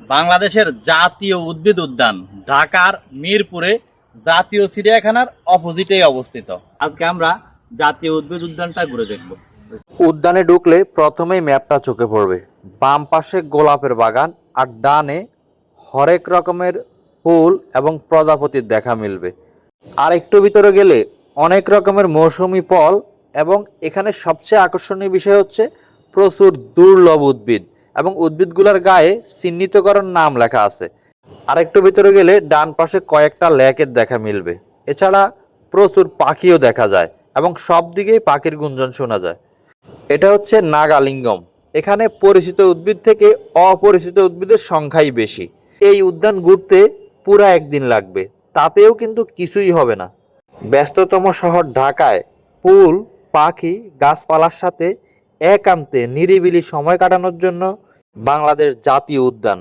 বাংলাদেশের জাতীয় উদ্ভিদ উদ্যান, ঢাকার মিরপুরে জাতীয় চিড়িয়াখানার অপোজিটেই অবস্থিত। আজকে আমরা জাতীয় উদ্ভিদ উদ্যানটা ঘুরে দেখব। উদ্যানে ঢুকলে প্রথমেই ম্যাপটা চোখে পড়বে। বাম পাশে গোলাপের বাগান আর ডানে হরেক রকমের ফুল এবং প্রজাপতির দেখা মিলবে। আর একটু ভিতরে গেলে অনেক রকমের মৌসুমি ফল এবং এখানে সবচেয়ে আকর্ষণীয় বিষয় হচ্ছে প্রচুর দুর্লভ উদ্ভিদ। এবং উদ্ভিদগুলোর গায়ে চিহ্নিতকরণ নাম লেখা আছে। আর একটু ভিতরে গেলে ডান পাশে কয়েকটা ল্যাকের দেখা মিলবে। এছাড়া প্রচুর পাখিও দেখা যায় এবং সব দিকেই পাখির গুঞ্জন শোনা যায়। এটা হচ্ছে নাগালিঙ্গম। এখানে পরিচিত উদ্ভিদ থেকে অপরিচিত উদ্ভিদের সংখ্যাই বেশি। এই উদ্যান ঘুরতে পুরা একদিন লাগবে। তাতেও কিন্তু কিছুই হবে না। ব্যস্ততম শহর ঢাকায় ফুল পাখি, গাছপালার সাথে একান্তে নিরিবিলি সময় কাটানোর জন্য বাংলাদেশ জাতীয় উদ্যান।